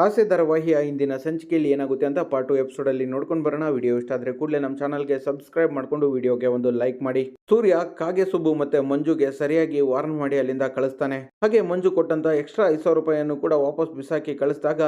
ಹಾಸ್ಯ ಧಾರಾವಾಹಿಯ ಇಂದಿನ ಸಂಚಿಕೆಯಲ್ಲಿ ಏನಾಗುತ್ತೆ ಅಂತ ಪಾರ್ಟ್ ಟು ಎಪಿಸೋಡ್ ಅಲ್ಲಿ ನೋಡ್ಕೊಂಡು ಬರೋಣ. ವಿಡಿಯೋ ಇಷ್ಟ ಆದ್ರೆ ಕೂಡಲೇ ನಮ್ಮ ಚಾನಲ್ಗೆ ಸಬ್ಸ್ಕ್ರೈಬ್ ಮಾಡಿಕೊಂಡು ವಿಡಿಯೋಗೆ ಒಂದು ಲೈಕ್ ಮಾಡಿ. ಸೂರ್ಯ, ಕಾಗೆ ಸುಬ್ಬು ಮತ್ತೆ ಮಂಜುಗೆ ಸರಿಯಾಗಿ ವಾರ್ನ್ ಮಾಡಿ ಅಲ್ಲಿಂದ ಕಳಿಸ್ತಾನೆ. ಹಾಗೆ ಮಂಜು ಕೊಟ್ಟಂತ ಎಕ್ಸ್ಟ್ರಾ ಐದು ಸಾವಿರ ರೂಪಾಯಿಯನ್ನು ಕೂಡ ವಾಪಸ್ ಬಿಸಾಕಿ ಕಳಿಸಿದಾಗ,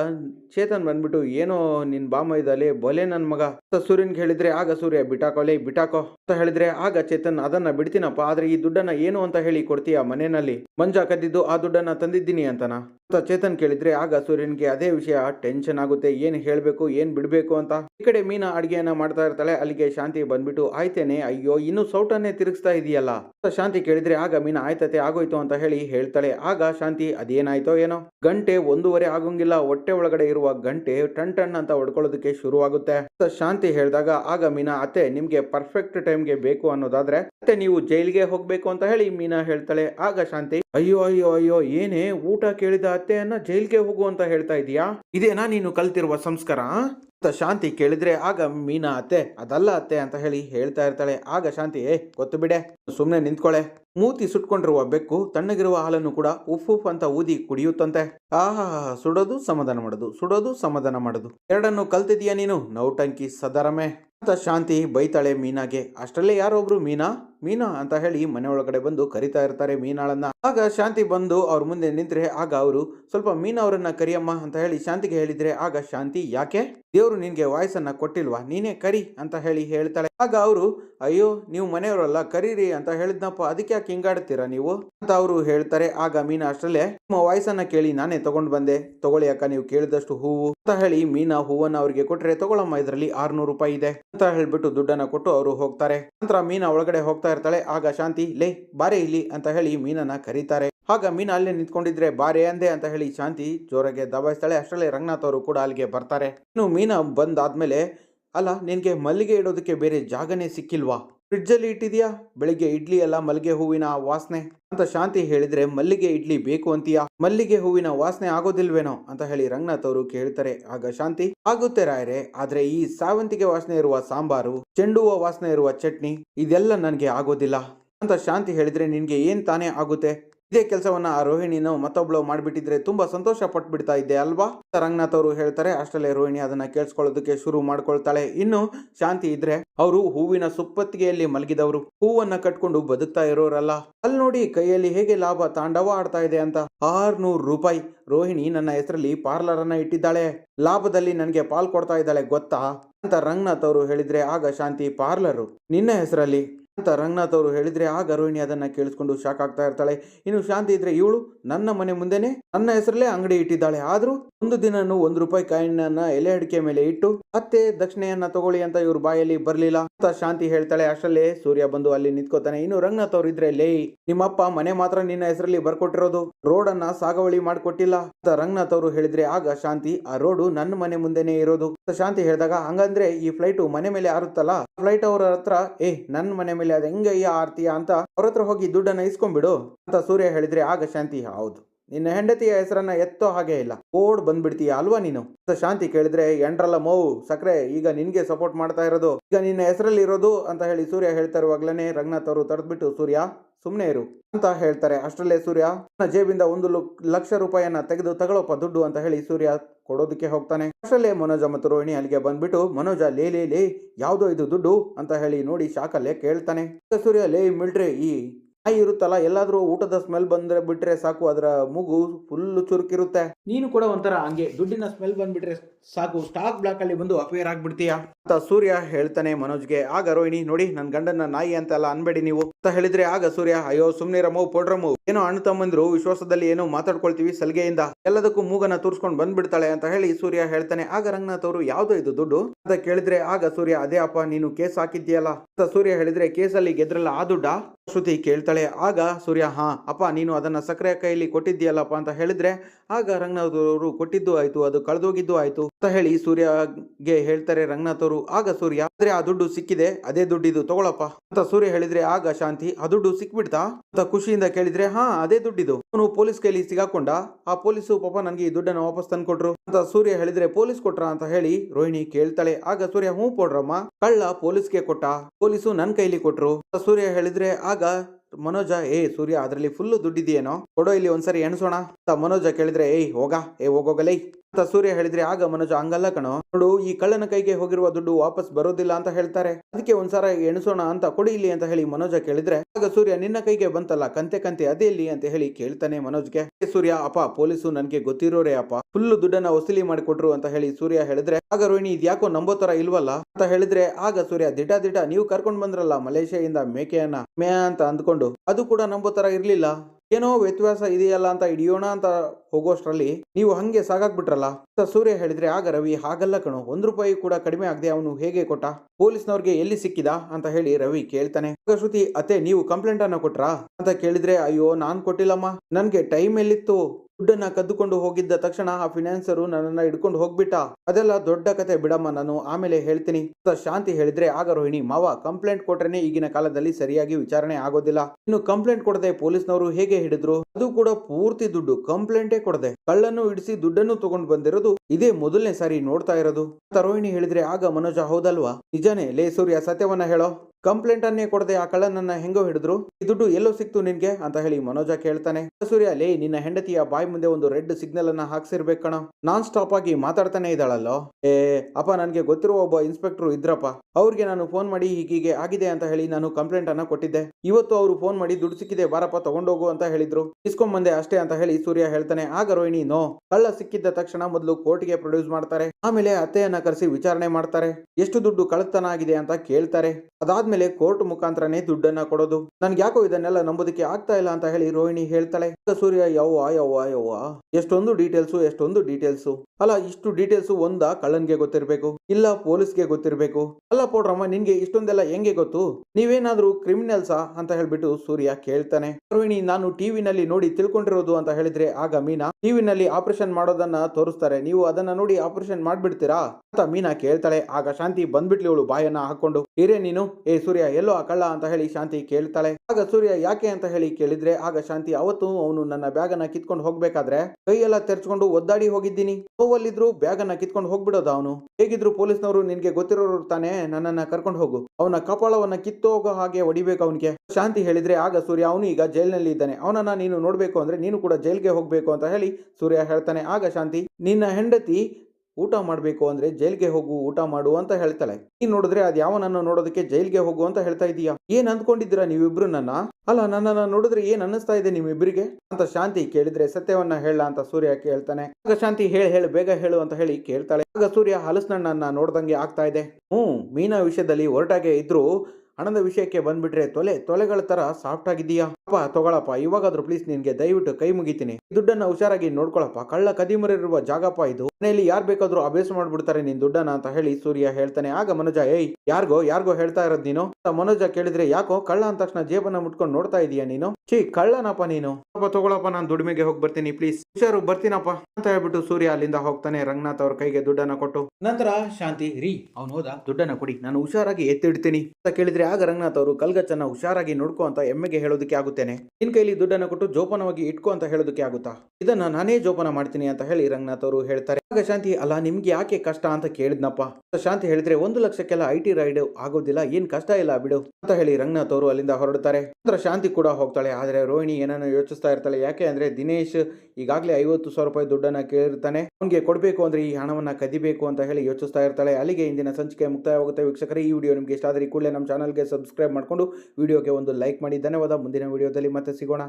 ಚೇತನ್ ಬಂದ್ಬಿಟ್ಟು, ಏನೋ ನಿನ್ ಬಾಮ ಬೊಲೆ ಬಲೆ ನನ್ ಮಗ. ಅಂತ ಸೂರ್ಯನ್ಗೆ ಹೇಳಿದ್ರೆ, ಆಗ ಸೂರ್ಯ ಬಿಟಾಕೋಲೆ ಬಿಟಾಕೋ. ಅಂತ ಹೇಳಿದ್ರೆ, ಆಗ ಚೇತನ್, ಅದನ್ನ ಬಿಡ್ತೀನಪ್ಪ, ಆದ್ರೆ ಈ ದುಡ್ಡನ್ನ ಏನು ಅಂತ ಹೇಳಿ ಕೊಡ್ತೀಯ ಮನೆಯಲ್ಲಿ? ಮಂಜ ಕದ್ದಿದ್ದು, ಆ ದುಡ್ಡನ್ನ ತಂದಿದ್ದೀನಿ ಅಂತನಾ? ಚೇತನ್ ಕೇಳಿದ್ರೆ, ಆಗ ಸೂರ್ಯನ್ಗೆ ಅದೇ ವಿಷಯ ಟೆನ್ಷನ್ ಆಗುತ್ತೆ. ಏನ್ ಹೇಳ್ಬೇಕು, ಏನ್ ಬಿಡ್ಬೇಕು ಅಂತ? ಈ ಕಡೆ ಮೀನಾ ಅಡುಗೆಯನ್ನ ಮಾಡ್ತಾ ಇರ್ತಾಳೆ. ಅಲ್ಲಿಗೆ ಶಾಂತಿ ಬಂದ್ಬಿಟ್ಟು, ಆಯ್ತೇನೆ, ಅಯ್ಯೋ, ಇನ್ನು ಸೌಟನ್ನೇ ತಿರುಗಿಸ್ತಾ ಇದೆಯಲ್ಲ? ಶಾಂತಿ ಕೇಳಿದ್ರೆ, ಆಗ ಮೀನಾ, ಆಯ್ತತೆ, ಆಗೋಯ್ತು ಅಂತ ಹೇಳಿ ಹೇಳ್ತಾಳೆ. ಆಗ ಶಾಂತಿ, ಅದೇನಾಯ್ತೋ ಏನೋ? ಗಂಟೆ ಒಂದೂವರೆ ಆಗಂಗಿಲ್ಲ. ಹೊಟ್ಟೆ ಒಳಗಡೆ ಇರುವ ಗಂಟೆ ಟನ್ ಟನ್ ಅಂತ ಹೊಡ್ಕೊಳ್ಳೋದಕ್ಕೆ ಶುರುವಾಗುತ್ತೆ. ಶಾಂತಿ ಹೇಳಿದಾಗ, ಆಗ ಮೀನಾ, ಅತ್ತೆ, ನಿಮ್ಗೆ ಪರ್ಫೆಕ್ಟ್ ಟೈಮ್ಗೆ ಬೇಕು ಅನ್ನೋದಾದ್ರೆ ಮತ್ತೆ ನೀವು ಜೈಲಿಗೆ ಹೋಗ್ಬೇಕು ಅಂತ ಹೇಳಿ ಮೀನಾ ಹೇಳ್ತಾಳೆ. ಆಗ ಶಾಂತಿ, ಅಯ್ಯೋ ಅಯ್ಯೋ ಅಯ್ಯೋ, ಏನೇ ಊಟ ಕೇಳಿದ ಅತ್ತೆಯನ್ನ ಜೈಲ್ಗೆ ಹೋಗು ಅಂತ ಹೇಳ್ತಾ ಇದೀಯಾ? ಇದೇನಾ ನೀನು ಕಲ್ತಿರುವ ಸಂಸ್ಕಾರ? ಅಂತ ಶಾಂತಿ ಕೇಳಿದ್ರೆ ಆಗ ಮೀನಾ, ಅತ್ತೆ, ಅದಲ್ಲ ಅತ್ತೆ, ಅಂತ ಹೇಳಿ ಹೇಳ್ತಾ ಇರ್ತಾಳೆ. ಆಗ ಶಾಂತಿ, ಏ, ಗೊತ್ತು ಬಿಡೆ, ಸುಮ್ನೆ ನಿಂತ್ಕೊಳೆ. ಮೂತಿ ಸುಟ್ಕೊಂಡಿರುವ ಬೆಕ್ಕು, ತಣ್ಣಗಿರುವ ಹಾಲನ್ನು ಕೂಡ ಉಫ್ ಉಫ್ ಅಂತ ಊದಿ ಕುಡಿಯುತ್ತಂತೆ. ಆಹಾ, ಸುಡೋದು ಸಮಾಧಾನ ಮಾಡೋದು, ಸುಡೋದು ಸಮಾಧಾನ ಮಾಡೋದು. ಎರಡನ್ನು ಕಲ್ತಿದೀಯ ನೀನು, ನೌಟಂಕಿ ಸದರಮೆ? ಅಂತ ಶಾಂತಿ ಬೈತಾಳೆ ಮೀನಾಗೆ. ಅಷ್ಟರಲ್ಲೇ ಯಾರೊಬ್ರು ಮೀನಾ ಮೀನಾ ಅಂತ ಹೇಳಿ ಮನೆ ಒಳಗಡೆ ಬಂದು ಕರಿತಾ ಇರ್ತಾರೆ ಮೀನಾಳನ್ನ. ಆಗ ಶಾಂತಿ ಬಂದು ಅವ್ರ ಮುಂದೆ ನಿಂತ್ರೆ ಆಗ ಅವರು, ಸ್ವಲ್ಪ ಮೀನಾ ಅವರನ್ನ ಕರಿಯಮ್ಮ ಅಂತ ಹೇಳಿ ಶಾಂತಿಗೆ ಹೇಳಿದ್ರೆ, ಆಗ ಶಾಂತಿ, ಯಾಕೆ? ದೇವರು ನಿನ್ಗೆ ವಾಯ್ಸನ್ನ ಕೊಟ್ಟಿಲ್ವಾ? ನೀನೇ ಕರಿ ಅಂತ ಹೇಳಿ ಹೇಳ್ತಾಳೆ. ಆಗ ಅವರು, ಅಯ್ಯೋ, ನೀವು ಮನೆಯವರಲ್ಲ, ಕರೀರಿ ಅಂತ ಹೇಳಿದ್ನಪ್ಪ, ಅದಕ್ಕೆ ಯಾಕೆ ಹಿಂಗಾಡ್ತೀರಾ ನೀವು? ಅಂತ ಅವರು ಹೇಳ್ತಾರೆ. ಆಗ ಮೀನಾ ಅಷ್ಟರಲ್ಲೇ, ನಿಮ್ಮ ವಾಯ್ಸನ್ನ ಕೇಳಿ ನಾನೇ ತಗೊಂಡ್ ಬಂದೆ. ತಗೊಳ್ಳಿ ಅಕ್ಕ, ನೀವು ಕೇಳಿದಷ್ಟು ಹೂವು. ಅಂತ ಹೇಳಿ ಮೀನಾ ಹೂವನ್ನ ಅವರಿಗೆ ಕೊಟ್ಟರೆ ತಗೊಳಮ್ಮ, ಇದರಲ್ಲಿ ಆರ್ನೂರು ರೂಪಾಯಿ ಇದೆ. ಅಂತ ಹೇಳ್ಬಿಟ್ಟು ದುಡ್ಡನ್ನ ಕೊಟ್ಟು ಅವರು ಹೋಗ್ತಾರೆ. ನಂತರ ಮೀನಾ ಒಳಗಡೆ ಹೋಗ್ತಾ ಇರ್ತಾಳೆ. ಆಗ ಶಾಂತಿ, ಲೇ, ಬಾರೆ ಇಲ್ಲಿ ಅಂತ ಹೇಳಿ ಮೀನನ್ನ ಕರೀತಾರೆ. ಆಗ ಮೀನಾ ಅಲ್ಲೇ ನಿಂತ್ಕೊಂಡಿದ್ರೆ, ಬಾರೆ ಅಂದೆ ಅಂತ ಹೇಳಿ ಶಾಂತಿ ಜೋರಾಗೆ ದಬಾಯಿಸ್ತಾಳೆ. ಅಷ್ಟರಲ್ಲೇ ರಂಗನಾಥ್ ಅವರು ಕೂಡ ಅಲ್ಲಿಗೆ ಬರ್ತಾರೆ. ಇನ್ನು ಮೀನಾ ಬಂದಾದ್ಮೇಲೆ ಅಲ್ಲ, ನಿನಗೆ ಮಲ್ಲಿಗೆ ಇಡೋದಕ್ಕೆ ಬೇರೆ ಜಾಗನೇ ಸಿಕ್ಕಿಲ್ವಾ? ಫ್ರಿಡ್ಜಲ್ಲಿ ಇಟ್ಟಿದ್ಯಾ ಬೆಳಿಗ್ಗೆ ಇಡ್ಲಿ ಅಲ್ಲ ಮಲ್ಲಿಗೆ ಹೂವಿನ ವಾಸನೆ? ಅಂತ ಶಾಂತಿ ಹೇಳಿದ್ರೆ, ಮಲ್ಲಿಗೆ ಇಡ್ಲಿ ಬೇಕು ಅಂತೀಯಾ? ಮಲ್ಲಿಗೆ ಹೂವಿನ ವಾಸನೆ ಆಗೋದಿಲ್ವೇನೋ? ಅಂತ ಹೇಳಿ ರಂಗನಾಥ್ ಅವರು ಕೇಳ್ತಾರೆ. ಆಗ ಶಾಂತಿ, ಆಗುತ್ತೆ ರಾಯರೆ, ಆದ್ರೆ ಈ ಸಾವಂತಿಗೆ ವಾಸನೆ ಇರುವ ಸಾಂಬಾರು ಚೆಂಡು ವಾಸನೆ ಇರುವ ಚಟ್ನಿ, ಇದೆಲ್ಲ ನನಗೆ ಆಗೋದಿಲ್ಲ. ಅಂತ ಶಾಂತಿ ಹೇಳಿದ್ರೆ ನಿನ್ಗೆ ಏನ್ ತಾನೇ ಆಗುತ್ತೆ? ಇದೇ ಕೆಲಸವನ್ನ ಆ ರೋಹಿಣಿನೂ ಮತ್ತೊಬ್ಳು ಮಾಡಿಬಿಟ್ಟಿದ್ರೆ ತುಂಬಾ ಸಂತೋಷ ಪಟ್ಬಿಡ್ತಾ ಇದ್ದೆ ಅಲ್ವಾ? ರಂಗನಾಥ್ ಅವರು ಹೇಳ್ತಾರೆ, ಅಷ್ಟರಲ್ಲೇ ರೋಹಿಣಿ ಅದನ್ನ ಕೇಳಿಸ್ಕೊಳ್ಳೋದಕ್ಕೆ ಶುರು ಮಾಡ್ಕೊಳ್ತಾಳೆ. ಇನ್ನು ಶಾಂತಿ ಇದ್ರೆ ಅವರು ಹೂವಿನ ಸುಪ್ಪತ್ತಿಗೆಯಲ್ಲಿ ಮಲಗಿದವರು. ಹೂವನ್ನ ಕಟ್ಕೊಂಡು ಬದುಕ್ತಾ ಇರೋರಲ್ಲ. ಅಲ್ಲಿ ನೋಡಿ ಕೈಯಲ್ಲಿ ಹೇಗೆ ಲಾಭ ತಾಂಡವ ಆಡ್ತಾ ಇದೆ ಅಂತ. ಆರ್ನೂರು ರೂಪಾಯಿ. ರೋಹಿಣಿ ನನ್ನ ಹೆಸರಲ್ಲಿ ಪಾರ್ಲರ್ ಅನ್ನ ಇಟ್ಟಿದ್ದಾಳೆ. ಲಾಭದಲ್ಲಿ ನನಗೆ ಪಾಲ್ ಕೊಡ್ತಾ ಇದ್ದಾಳೆ, ಗೊತ್ತಾ? ಅಂತ ರಂಗನಾಥ್ ಅವರು ಹೇಳಿದ್ರೆ ಆಗ ಶಾಂತಿ ಪಾರ್ಲರು, ನಿನ್ನ ಹೆಸರಲ್ಲಿ ಅಂತ ರಂಗನಾಥ್ ಅವರು ಹೇಳಿದ್ರೆ ಆ ಗರ್ವಿಣಿ ಅದನ್ನ ಕೇಳಿಸ್ಕೊಂಡು ಶಾಕ್ ಆಗ್ತಾ ಇರ್ತಾಳೆ. ಇನ್ನು ಶಾಂತಿ ಇದ್ರೆ ಇವಳು ನನ್ನ ಮನೆ ಮುಂದೆನೆ ನನ್ನ ಹೆಸರಲ್ಲೇ ಅಂಗಡಿ ಇಟ್ಟಿದ್ದಾಳೆ. ಆದ್ರೂ ಒಂದು ದಿನನೂ ಒಂದು ರೂಪಾಯಿ ಕಾಯಿನನ್ನ ಎಲೆ ಅಡಿಕೆ ಮೇಲೆ ಇಟ್ಟು, ಮತ್ತೆ ದಕ್ಷಿಣೆಯನ್ನ ತಗೊಳ್ಳಿ ಅಂತ ಇವ್ರ ಬಾಯಲ್ಲಿ ಬರ್ಲಿಲ್ಲ. ಅಂತ ಶಾಂತಿ ಹೇಳ್ತಾಳೆ. ಅಷ್ಟರಲ್ಲೇ ಸೂರ್ಯ ಬಂದು ಅಲ್ಲಿ ನಿಂತ್ಕೋತಾನೆ. ಇನ್ನು ರಂಗನಾಥ್ ಅವ್ರು ಇದ್ರೆ, ಲೇ, ನಿಮ್ಮಪ್ಪ ಮನೆ ಮಾತ್ರ ನಿನ್ನ ಹೆಸರಲ್ಲಿ ಬರ್ಕೊಟ್ಟಿರೋದು. ರೋಡ್ ಅನ್ನ ಸಾಗವಳಿ ಮಾಡ್ಕೊಟ್ಟಿಲ್ಲ. ಅಂತ ರಂಗನಾಥ್ ಅವರು ಹೇಳಿದ್ರೆ ಆಗ ಶಾಂತಿ, ಆ ರೋಡು ನನ್ನ ಮನೆ ಮುಂದೆನೆ ಇರೋದು. ಶಾಂತಿ ಹೇಳಿದಾಗ, ಹಂಗಂದ್ರೆ ಈ ಫ್ಲೈಟ್ ಮನೆ ಮೇಲೆ ಆರುತ್ತಲ್ಲ ಫ್ಲೈಟ್ ಅವರ ಹತ್ರ, ಏ ನನ್ನ ಮನೆ ಮೇಲೆ ಅದ್ ಹೆಂಗಯ್ಯ ಆರ್ತೀಯ? ಅಂತ ಅವ್ರ ಹತ್ರ ಹೋಗಿ ದುಡ್ಡನ್ನ ಇಸ್ಕೊಂಡ್ಬಿಡು ಅಂತ ಸೂರ್ಯ ಹೇಳಿದ್ರೆ ಆಗ ಶಾಂತಿ ಹೌದು. ನಿನ್ನ ಹೆಂಡತಿಯ ಹೆಸರನ್ನ ಎತ್ತೋ ಹಾಗೆ ಇಲ್ಲ. ಓಡ್ ಬಂದ್ಬಿಡ್ತೀಯ ಅಲ್ವಾ ನೀನು? ಶಾಂತಿ ಕೇಳಿದ್ರೆ ಎಂಡ್ರಲ್ಲ ಮೋವು ಸಕ್ರೆ, ಈಗ ನಿನ್ಗೆ ಸಪೋರ್ಟ್ ಮಾಡ್ತಾ ಇರೋದು, ಈಗ ನಿನ್ನ ಹೆಸರಲ್ಲಿ ಇರೋದು, ಅಂತ ಹೇಳಿ ಸೂರ್ಯ ಹೇಳ್ತಾ ಇರುವಾಗ್ಲೇ ರಂಗನಾಥ್ ಅವರು ತಡೆದ್ಬಿಟ್ಟು, ಸೂರ್ಯ, ಸುಮ್ನೆ ಇರು, ಅಂತ ಹೇಳ್ತಾರೆ. ಅಷ್ಟರಲ್ಲೇ ಸೂರ್ಯ ತನ್ನ ಜೇಬಿಂದ ಒಂದು ಲಕ್ಷ ರೂಪಾಯಿಯನ್ನ ತೆಗೆದು ತಗೊಳಪ್ಪ ದುಡ್ಡು, ಅಂತ ಹೇಳಿ ಸೂರ್ಯ ಕೊಡೋದಕ್ಕೆ ಹೋಗ್ತಾನೆ. ಅಷ್ಟರಲ್ಲೇ ಮನೋಜ ಮತ್ತು ರೋಹಿಣಿ ಅಲ್ಲಿಗೆ ಬಂದ್ಬಿಟ್ಟು, ಮನೋಜ, ಲೇ ಲೇ ಲೇ, ಯಾವ್ದೋ ಇದು ದುಡ್ಡು, ಅಂತ ಹೇಳಿ ನೋಡಿ ಶಾಕಲ್ಲೇ ಕೇಳ್ತಾನೆ. ಸೂರ್ಯ, ಲೇ, ಮಿಲ್ಟ್ರಿ, ಈ ನಾಯಿ ಇರುತ್ತಲ್ಲ ಎಲ್ಲಾದ್ರೂ ಊಟದ ಸ್ಮೆಲ್ ಬಂದ್ರೆ ಬಿಟ್ರೆ ಸಾಕು ಅದರ ಮೂಗು ಫುಲ್ ಚುರುಕಿರುತ್ತೆ. ನೀನು ಕೂಡ ಒಂಥರ ಹಂಗೆ ದುಡ್ಡಿನ ಸ್ಮೆಲ್ ಬಂದ್ಬಿಟ್ರೆ ಸಾಕು ಸ್ಟಾಕ್ ಬ್ಲಾಕ್ ಅಲ್ಲಿ ಬಂದು ಅಫೇರ್ ಆಗ್ಬಿಡ್ತೀಯ? ಅಂತ ಸೂರ್ಯ ಹೇಳ್ತಾನೆ ಮನೋಜ್ಗೆ ಆಗ ರೋಹಿಣಿ ನೋಡಿ ನನ್ ಗಂಡನ ನಾಯಿ ಅಂತ ಎಲ್ಲ ಅನ್ಬೇಡಿ ನೀವು. ಅಂತ ಹೇಳಿದ್ರೆ ಆಗ ಸೂರ್ಯ ಅಯ್ಯೋ ಸುಮ್ನೆ ರಮೋ ಪೊಡ್ರಮು ಏನೋ ಅಣ್ಣ ತಮ್ಮಂದ್ರು ವಿಶ್ವಾಸದಲ್ಲಿ ಏನೋ ಮಾತಾಡ್ಕೊಳ್ತೀವಿ ಸಲಿಗೆಯಿಂದ. ಎಲ್ಲದಕ್ಕೂ ಮೂಗನ ತೂರ್ಸ್ಕೊಂಡು ಬಂದ್ಬಿಡ್ತಾಳೆ ಅಂತ ಹೇಳಿ ಸೂರ್ಯ ಹೇಳ್ತಾನೆ ಆಗ ರಂಗನಾಥ್ ಅವರು ಯಾವ್ದು ಇದು ದುಡ್ಡು? ಅಂತ ಕೇಳಿದ್ರೆ ಆಗ ಸೂರ್ಯ ಅದೇ ಅಪ್ಪ ನೀನು ಕೇಸ್ ಹಾಕಿದ್ಯಲ್ಲ ಅಂತ ಸೂರ್ಯ ಹೇಳಿದ್ರೆ ಕೇಸಲ್ಲಿ ಗೆದ್ರಲ್ಲ ಆ ದುಡ್ಡ? ಶ್ರುತಿ ಕೇಳ್ತಾಳೆ, ಆಗ ಸೂರ್ಯ, ಹಾ, ಅಪ್ಪ, ನೀನು ಅದನ್ನ ಸಕ್ಕರೆ ಕೈಲಿ ಕೊಟ್ಟಿದ್ದೀಯಲ್ಲಪ್ಪ ಅಂತ ಹೇಳಿದ್ರೆ? ಆಗ ರಂಗನಾಥರು, ಕೊಟ್ಟಿದ್ದು ಆಯ್ತು, ಅದು ಕಳೆದೋಗಿದ್ದು ಆಯ್ತು, ಅಂತ ಹೇಳಿ ಸೂರ್ಯಗೆ ಹೇಳ್ತಾರೆ ರಂಗನಾಥ್ ಅವರು ಆಗ ಸೂರ್ಯ, ಆದ್ರೆ ಆ ದುಡ್ಡು ಸಿಕ್ಕಿದೆ, ಅದೇ ದುಡ್ಡಿದು ತಗೊಳಪ್ಪ, ಅಂತ ಸೂರ್ಯ ಹೇಳಿದ್ರೆ, ಆಗ ಶಾಂತಿ, ಆ ದುಡ್ಡು ಸಿಕ್ಬಿಡ್ತಾ? ಅಂತ ಖುಷಿಯಿಂದ ಕೇಳಿದ್ರೆ, ಹಾ, ಅದೇ ದುಡ್ಡಿದು, ಅವನು ಪೊಲೀಸ್ ಕೈಲಿ ಸಿಗಾಕೊಂಡ, ಆ ಪೊಲೀಸು ಪಾಪ ನನ್ಗೆ ಈ ದುಡ್ಡನ್ನ ವಾಪಸ್ ತಂದ್ಕೊಟ್ರು, ಅಂತ ಸೂರ್ಯ ಹೇಳಿದ್ರೆ, ಪೊಲೀಸ್ ಕೊಟ್ರ? ಅಂತ ಹೇಳಿ ರೋಹಿಣಿ ಕೇಳ್ತಾಳೆ, ಆಗ ಸೂರ್ಯ, ಹ್ಞೂ, ಕೊಡ್ರಮ್ಮ, ಕಳ್ಳ ಪೊಲೀಸ್ಗೆ ಕೊಟ್ಟ, ಪೊಲೀಸು ನನ್ ಕೈಲಿ ಕೊಟ್ರು ಸೂರ್ಯ ಹೇಳಿದ್ರೆ, ಆಗ ಮನೋಜ, ಏ ಸೂರ್ಯ, ಅದರಲ್ಲಿ ಫುಲ್ ದುಡ್ಡಿದೆಯೇನೋ? ಕೊಡೋ ಇಲ್ಲಿ ಒಂದ್ಸರಿ ಎಣಿಸೋಣ? ಅಂತ ಮನೋಜ ಕೇಳಿದ್ರೆ, ಏಯ್, ಹೋಗ, ಏ ಹೋಗೋಗಲೇ ಅಂತ ಸೂರ್ಯ ಹೇಳಿದ್ರೆ, ಆಗ ಮನೋಜ, ಹಂಗಲ್ಲ ಕಣೋ. ನೋಡು, ಈ ಕಳ್ಳನ ಕೈಗೆ ಹೋಗಿರುವ ದುಡ್ಡು ವಾಪಸ್ ಬರೋದಿಲ್ಲ ಅಂತ ಹೇಳ್ತಾರೆ. ಅದಕ್ಕೆ ಒಂದ್ಸಾರ ಎಣಿಸೋಣ ಅಂತ ಕೊಡಿ ಇಲ್ಲಿ ಅಂತ ಹೇಳಿ ಮನೋಜ ಕೇಳಿದ್ರೆ, ಆಗ ಸೂರ್ಯ, ನಿನ್ನ ಕೈಗೆ ಬಂತಲ್ಲ, ಕಂತೆ ಕಂತೆ ಅದೇ ಇಲ್ಲಿ ಅಂತ ಹೇಳಿ ಕೇಳ್ತಾನೆ ಮನೋಜ್ಗೆ. "ಏ ಸೂರ್ಯ, ಅಪ್ಪ, ಪೊಲೀಸು ನನ್ಗೆ ಗೊತ್ತಿರೋರೇ ಅಪ್ಪ. ಫುಲ್ ದುಡ್ಡನ್ನ ವಸೂಲಿ ಮಾಡಿಕೊಟ್ರು ಅಂತ ಹೇಳಿ ಸೂರ್ಯ ಹೇಳಿದ್ರೆ, ಆಗ ರೋಹಿಣಿ, ಇದ್ಯಾಕೋ ನಂಬೋ ತರ ಇಲ್ವಲ್ಲ? ಅಂತ ಹೇಳಿದ್ರೆ, ಆಗ ಸೂರ್ಯ, ದಿಟ ದಿಟ, ನೀವು ಕರ್ಕೊಂಡ್ ಬಂದ್ರಲ್ಲ ಮಲೇಷ್ಯಾದಿಂದ ಮೇಕೆಯನ್ನ, ಮೇ ಅಂತ ಅಂದ್ಕೊಂಡು, ಅದು ಕೂಡ ನಂಬೋ ತರ ಇರ್ಲಿಲ್ಲ. ಏನೋ ವ್ಯತ್ಯಾಸ ಇದೆಯಲ್ಲ ಅಂತ ಹಿಡಿಯೋಣ ಅಂತ ಹೋಗೋಷ್ಟರಲ್ಲಿ ನೀವು ಹಂಗೆ ಸಾಗಾಕ್ಬಿಟ್ರಲ್ಲ ಅಂತ ಸೂರ್ಯ ಹೇಳಿದ್ರೆ, ಆಗ ರವಿ, ಹಾಗಲ್ಲ ಕಣೋ, ಒಂದ್ ರೂಪಾಯಿ ಕೂಡ ಕಡಿಮೆ ಆಗದೆ ಅವನು ಹೇಗೆ ಕೊಟ್ಟ? ಪೊಲೀಸ್ನವ್ರಿಗೆ ಎಲ್ಲಿ ಸಿಕ್ಕಿದ? ಅಂತ ಹೇಳಿ ರವಿ ಕೇಳ್ತಾನೆ. ಶ್ರುತಿ, ಅತ್ತೆ, ನೀವು ಕಂಪ್ಲೇಂಟ್ ಅನ್ನ ಕೊಟ್ರಾ? ಅಂತ ಕೇಳಿದ್ರೆ, ಅಯ್ಯೋ, ನಾನ್ ಕೊಟ್ಟಿಲ್ಲಮ್ಮ. ನನ್ಗೆ ಟೈಮ್ ಎಲ್ಲಿತ್ತು? ದುಡ್ಡನ್ನ ಕದ್ದುಕೊಂಡು ಹೋಗಿದ್ದ ತಕ್ಷಣ ಆ ಫಿನಾನ್ಸರು ನನ್ನನ್ನ ಹಿಡ್ಕೊಂಡು ಹೋಗ್ಬಿಟ್ಟ. ಅದೆಲ್ಲ ದೊಡ್ಡ ಕತೆ ಬಿಡಮ್ಮ ನಾನು ಆಮೇಲೆ ಹೇಳ್ತೀನಿ. ಶಾಂತಿ ಹೇಳಿದ್ರೆ, ಆಗ ರೋಹಿಣಿ, ಮಾವ ಕಂಪ್ಲೇಂಟ್ ಕೊಟ್ರೇನೆ ಈಗಿನ ಕಾಲದಲ್ಲಿ ಸರಿಯಾಗಿ ವಿಚಾರಣೆ ಆಗೋದಿಲ್ಲ. ಇನ್ನು ಕಂಪ್ಲೇಂಟ್ ಕೊಡದೆ ಪೊಲೀಸ್ನವರು ಹೇಗೆ ಹಿಡಿದ್ರು? ಅದು ಕೂಡ ಪೂರ್ತಿ ದುಡ್ಡು ಕಂಪ್ಲೇಂಟೇ ಕೊಡದೆ. ಕಳ್ಳನ್ನು ಹಿಡಿಸಿ ದುಡ್ಡನ್ನು ತಗೊಂಡು ಬಂದಿರೋದು ಇದೇ ಮೊದಲನೇ ಸಾರಿ ನೋಡ್ತಾ ಇರೋದು. ರೋಹಿಣಿ ಹೇಳಿದ್ರೆ, ಆಗ ಮನೋಜ, ಹೌದಲ್ವಾ? ನಿಜಾನೇ, ಲೇ ಸೂರ್ಯ, ಸತ್ಯವನ್ನ ಹೇಳೋ. ಕಂಪ್ಲೇಂಟ್ ಅನ್ನೇ ಕೊಡದೆ ಆ ಕಳ್ಳನನ್ನ ಹೆಂಗೋ ಹಿಡಿದ್ರು? ಈ ದುಡ್ಡು ಎಲ್ಲೋ ಸಿಕ್ತು ನಿನ್ಗೆ? ಅಂತ ಹೇಳಿ ಮನೋಜ ಕೇಳ್ತಾನೆ. ಸೂರ್ಯ, ಲೇ, ನಿನ್ನ ಹೆಂಡತಿಯ ಬಾಯಿ ಮುಂದೆ ಒಂದು ರೆಡ್ ಸಿಗ್ನಲ್ ಅನ್ನ ಹಾಕ್ಸಿರ್ಬೇಕು ಕಣ. ನಾನ್ ಸ್ಟಾಪ್ ಆಗಿ ಮಾತಾಡ್ತಾನೆ ಇದ್ದಾಳಲ್ಲೋ? ಏ, ಅಪ್ಪ, ನನ್ಗೆ ಗೊತ್ತಿರುವ ಒಬ್ಬ ಇನ್ಸ್ಪೆಕ್ಟರ್ ಇದ್ರಪ್ಪ. ಅವ್ರಿಗೆ ನಾನು ಫೋನ್ ಮಾಡಿ ಹೀಗೀಗೆ ಆಗಿದೆ ಅಂತ ಹೇಳಿ ನಾನು ಕಂಪ್ಲೇಂಟ್ ಅನ್ನ ಕೊಟ್ಟಿದ್ದೆ. ಇವತ್ತು ಅವರು ಫೋನ್ ಮಾಡಿ ದುಡ್ಡು ಸಿಕ್ಕಿದೆ ಬಾರಪ್ಪ, ತಗೊಂಡೋಗು ಅಂತ ಹೇಳಿದ್ರು. ಇಸ್ಕೊಂಡ್ ಬಂದೆ ಅಷ್ಟೇ ಅಂತ ಹೇಳಿ ಸೂರ್ಯ ಹೇಳ್ತಾನೆ, ಆಗ ರೋಹಿಣಿ, ನೋ. ಕಳ್ಳ ಸಿಕ್ಕಿದ್ದ ತಕ್ಷಣ ಮೊದಲು ಕೋರ್ಟ್ಗೆ ಪ್ರೊಡ್ಯೂಸ್ ಮಾಡ್ತಾರೆ. ಆಮೇಲೆ ಅತ್ತೆಯನ್ನ ಕರೆಸಿ ವಿಚಾರಣೆ ಮಾಡ್ತಾರೆ. ಎಷ್ಟು ದುಡ್ಡು ಕಳ್ಳತನ ಆಗಿದೆ ಅಂತ ಕೇಳ್ತಾರೆ. ಅದಾದ್ಮೇಲೆ ಕೋರ್ಟ್ ಮುಖಾಂತರನೇ ದುಡ್ಡನ್ನ ಕೊಡೋದು. ನನ್ಗೆ ಯಾಕೋ ಇದನ್ನೆಲ್ಲ ನಂಬೋದಕ್ಕೆ ಆಗ್ತಾ ಇಲ್ಲ ಅಂತ ಹೇಳಿ ರೋಹಿಣಿ ಹೇಳ್ತಾಳೆ. ಸೂರ್ಯ, ಯವ್ವ ಯವ್ವ ಯವ್ವ. ಎಷ್ಟೊಂದು ಡೀಟೇಲ್ಸು ಎಷ್ಟೊಂದು ಡೀಟೇಲ್ಸು. ಅಲ್ಲ, ಇಷ್ಟು ಡೀಟೇಲ್ಸು ಒಂದ ಕಳ್ಳನ್ಗೆ ಗೊತ್ತಿರಬೇಕು? ಇಲ್ಲ, ಪೊಲೀಸ್ಗೆ ಗೊತ್ತಿರಬೇಕು? ಅಲ್ಲ, ಪೌಡ್ರಮ್ಮ, ನಿನ್ಗೆ ಇಷ್ಟೊಂದೆಲ್ಲ ಹೆಂಗೆ ಗೊತ್ತು? ನೀವೇನಾದ್ರೂ ಕ್ರಿಮಿನಲ್ಸಾ ಅಂತ ಹೇಳ್ಬಿಟ್ಟು ಸೂರ್ಯ ಕೇಳ್ತಾನೆ. ರೋಹಿಣಿ, ನಾನು ಟಿವಿನಲ್ಲಿ ನೋಡಿ ತಿಳ್ಕೊಂಡಿರೋದು ಅಂತ ಹೇಳಿದ್ರೆ ಆಗ ಮೀನಾ ಟಿವಿನಲ್ಲಿ ಆಪರೇಷನ್ ಮಾಡೋದನ್ನ ತೋರಿಸ್ತಾರೆ. ನೀವು ಅದನ್ನ ನೋಡಿ ಆಪರೇಷನ್ ಮಾಡ್ಬಿಡ್ತೀರಾ? ಅಂತ ಮೀನಾ ಕೇಳ್ತಾಳೆ. ಆಗ ಶಾಂತಿ ಬಂದ್ಬಿಟ್ಲಿ ಅವಳು ಬಾಯನ್ನ ಹಾಕೊಂಡು. ಹಿರೇ ನೀನು? ಏ ಸೂರ್ಯ, ಎಲ್ಲೋ ಆ ಕಳ್ಳ? ಅಂತ ಹೇಳಿ ಶಾಂತಿ ಕೇಳ್ತಾಳೆ. ಆಗ ಸೂರ್ಯ, ಯಾಕೆ? ಅಂತ ಹೇಳಿ ಕೇಳಿದ್ರೆ, ಆಗ ಶಾಂತಿ, ಅವತ್ತು ಅವನು ನನ್ನ ಬ್ಯಾಗ್ ಅನ್ನ ಕಿತ್ಕೊಂಡು ಹೋಗ್ಬೇಕಾದ್ರೆ ಕೈಯೆಲ್ಲ ತೆರ್ಚ್ಕೊಂಡು ಒದ್ದಾಡಿ ಹೋಗಿದ್ದೀನಿ. ನೋವಲ್ಲಿದ್ರು ಬ್ಯಾಗ್ ಅನ್ನ ಕಿತ್ಕೊಂಡು ಹೋಗ್ಬಿಡೋದು ಅವನು. ಹೇಗಿದ್ರು ಪೊಲೀಸ್ನವರು ನಿನ್ಗೆ ಗೊತ್ತಿರೋರು ತಾನೇ, ನನ್ನನ್ನ ಕರ್ಕೊಂಡು ಹೋಗು. ಅವನ ಕಪಾಳವನ್ನ ಕಿತ್ತೋಗೋ ಹಾಗೆ ಹೊಡಿಬೇಕು ಅವನಿಗೆ. ಶಾಂತಿ ಹೇಳಿದ್ರೆ, ಆಗ ಸೂರ್ಯ, ಅವನು ಈಗ ಜೈಲ್ನಲ್ಲಿ ಇದ್ದಾನೆ. ಅವನನ್ನ ನೀನು ನೋಡ್ಬೇಕು ಅಂದ್ರೆ ನೀನು ಕೂಡ ಜೈಲ್ಗೆ ಹೋಗ್ಬೇಕು ಅಂತ ಹೇಳಿ ಸೂರ್ಯ ಹೇಳ್ತಾನೆ. ಆಗ ಶಾಂತಿ, ನಿನ್ನ ಹೆಂಡತಿ ಊಟ ಮಾಡಬೇಕು ಅಂದ್ರೆ ಜೈಲ್ಗೆ ಹೋಗು, ಊಟ ಮಾಡು ಅಂತ ಹೇಳ್ತಾಳೆ. ನೀನ್ ನೋಡಿದ್ರೆ ಅದ್ ಯಾವನನ್ನ ನೋಡೋದಕ್ಕೆ ಜೈಲ್ಗೆ ಹೋಗು ಅಂತ ಹೇಳ್ತಾ ಇದೀಯಾ? ಏನ್ ಅಂದ್ಕೊಂಡಿದ್ದೀರಾ ನೀವಿಬ್ರು ನನ್ನ ಅಲ್ಲ, ನನ್ನನ್ನ ನೋಡಿದ್ರೆ ಏನ್ ಅನ್ನಿಸ್ತಾ ಇದೆ ನಿಮ್ಮಿಬ್ಬರಿಗೆ ಅಂತ ಶಾಂತಿ ಕೇಳಿದ್ರೆ ಸತ್ಯವನ್ನ ಹೇಳ ಅಂತ ಸೂರ್ಯ ಕೇಳ್ತಾನೆ. ಆಗ ಶಾಂತಿ ಹೇಳಿ, ಹೇಳು, ಬೇಗ ಹೇಳು ಅಂತ ಹೇಳಿ ಕೇಳ್ತಾಳೆ. ಆಗ ಸೂರ್ಯ ಹಲಸನಣ್ಣನ್ನ ನೋಡ್ದಂಗೆ ಆಗ್ತಾ ಇದೆ. ಹ್ಮ್, ಮೀನಾ ವಿಷಯದಲ್ಲಿ ಹೊರಟಾಗೆ ಇದ್ರು ಹಣದ ವಿಷಯಕ್ಕೆ ಬಂದ್ಬಿಟ್ರೆ ತೊಲೆ, ತೊಲೆಗಳ ತರ ಸಾಫ್ಟ್ ಆಗಿದೀಯಾ ಅಪ್ಪ ತಗೊಳಪ್ಪ, ಇವಾಗಾದ್ರೂ ಪ್ಲೀಸ್ ನಿನ್ಗೆ ದಯವಿಟ್ಟು ಕೈ ಮುಗಿತೀನಿ. ದುಡ್ಡನ್ನ ಹುಷಾರಾಗಿ ನೋಡ್ಕೊಳಪ್ಪ. ಕಳ್ಳ ಕದಿಮರಿರುವ ಜಾಗಪ್ಪ ಇದು. ಮನೆಯಲ್ಲಿ ಯಾರ್ ಬೇಕಾದ್ರೂ ಅಭ್ಯಾಸ ಮಾಡ್ಬಿಡ್ತಾರೆ ನಿನ್ ದುಡ್ಡನ್ನ ಅಂತ ಹೇಳಿ ಸೂರ್ಯ ಹೇಳ್ತಾನೆ. ಆಗ ಮನೋಜ, ಏಯ್, ಯಾರ್ಗೋ ಯಾರ್ಗೋ ಹೇಳ್ತಾ ಇರೋದ್ ನೀನು? ಮನೋಜ ಕೇಳಿದ್ರೆ, ಯಾಕೋ, ಕಳ್ಳ ಅಂದ ತಕ್ಷಣ ಜೇಬನ್ನ ಮುಟ್ಕೊಂಡು ನೋಡ್ತಾ ಇದೀಯಾ ನೀನು? ಛೀ, ಕಳ್ಳನಪ್ಪ ನೀನು. ತಗೊಳಪ್ಪ, ನಾನು ದುಡಿಮೆಗೆ ಹೋಗಿ ಬರ್ತೀನಿ ಪ್ಲೀಸ್ ಹುಷಾರು, ಬರ್ತೀನಪ್ಪ. ಅಂತ ಹೇಳ್ಬಿಟ್ಟು ಸೂರ್ಯ ಅಲ್ಲಿಂದ ಹೋಗ್ತಾನೆ. ರಂಗನಾಥ್ ಅವ್ರ ಕೈಗೆ ದುಡ್ಡನ್ನ ಕೊಟ್ಟು, ನಂತರ ಶಾಂತಿ, ರೀ, ಅವನು ಹೋದ, ದುಡ್ಡನ್ನ ಕೊಡಿ. ನಾನು ಹುಷಾರಾಗಿ ಎತ್ತಿಡ್ತೀನಿ. ಅಂತ ಕೇಳಿದ್ರೆ ಆಗ ರಂಗನಾಥ್ ಅವರು ಕಲ್ಗಚ್ಚನ್ನ ಹುಷಾರಾಗಿ ನೋಡ್ಕೋ ಅಂತ ಎಮ್ಮೆಗೆ ಹೇಳೋದಕ್ಕೆ ಆಗುತ್ತೇನೆ. ನಿನ್ ಕೈಲಿ ದುಡ್ಡನ್ನ ಕೊಟ್ಟು ಜೋಪಾನವಾಗಿ ಇಟ್ಕೋ ಅಂತ ಹೇಳೋದಕ್ಕೆ ಆಗುತ್ತಾ? ಇದನ್ನ ನಾನೇ ಜೋಪಾನ ಮಾಡ್ತೀನಿ ಅಂತ ಹೇಳಿ ರಂಗನಾಥ್ ಅವರು ಹೇಳ್ತಾರೆ. ಆಗ ಶಾಂತಿ, ಅಲ್ಲ, ನಿಮ್ಗೆ ಯಾಕೆ ಕಷ್ಟ ಅಂತ ಕೇಳಿದ್ನಪ್ಪ? ಶಾಂತಿ ಹೇಳಿದ್ರೆ, ಒಂದು ಲಕ್ಷಕ್ಕೆಲ್ಲ ಐ ಟಿ ರೈಡ್ ಆಗೋದಿಲ್ಲ, ಏನ್ ಕಷ್ಟ ಇಲ್ಲ ಬಿಡು, ಅಂತ ಹೇಳಿ ರಂಗನಾಥ್ ಅವರು ಅಲ್ಲಿಂದ ಹೊರಡ್ತಾರೆ. ನಂತರ ಶಾಂತಿ ಕೂಡ ಹೋಗ್ತಾಳೆ. ಆದ್ರೆ ರೋಹಿಣಿ ಏನನ್ನು ಯೋಚಿಸ್ತಾ ಇರ್ತಾಳೆ? ಯಾಕೆ ಅಂದ್ರೆ ದಿನೇಶ್ ಈಗಾಗಲೇ ಐವತ್ತು ಸಾವಿರ ರೂಪಾಯಿ ದುಡ್ಡನ್ನ ಕೇಳಿರ್ತಾನೆ. ಅವನಿಗೆ ಕೊಡಬೇಕು ಅಂದ್ರೆ ಈ ಹಣವನ್ನ ಕದಿಬೇಕು ಅಂತ ಹೇಳಿ ಯೋಚಿಸ್ತಾ ಇರ್ತಾಳೆ. ಅಲ್ಲಿಗೆ ಇಂದಿನ ಸಂಚಿಕೆ ಮುಕ್ತಾಯವಾಗುತ್ತೆ. ವೀಕ್ಷಕರೇ, ಈ ವಿಡಿಯೋ ನಿಮ್ಗೆ ಇಷ್ಟ ಆದರೆ ಕೂಡಲೇ ನಮ್ಮ ಸಬ್ಸ್ಕ್ರೈಬ್ ಮಾಡ್ಕೊಂಡು ವಿಡಿಯೋಗೆ ಒಂದು ಲೈಕ್ ಮಾಡಿ. ಧನ್ಯವಾದ. ಮುಂದಿನ ವಿಡಿಯೋದಲ್ಲಿ ಮತ್ತೆ ಸಿಗೋಣ.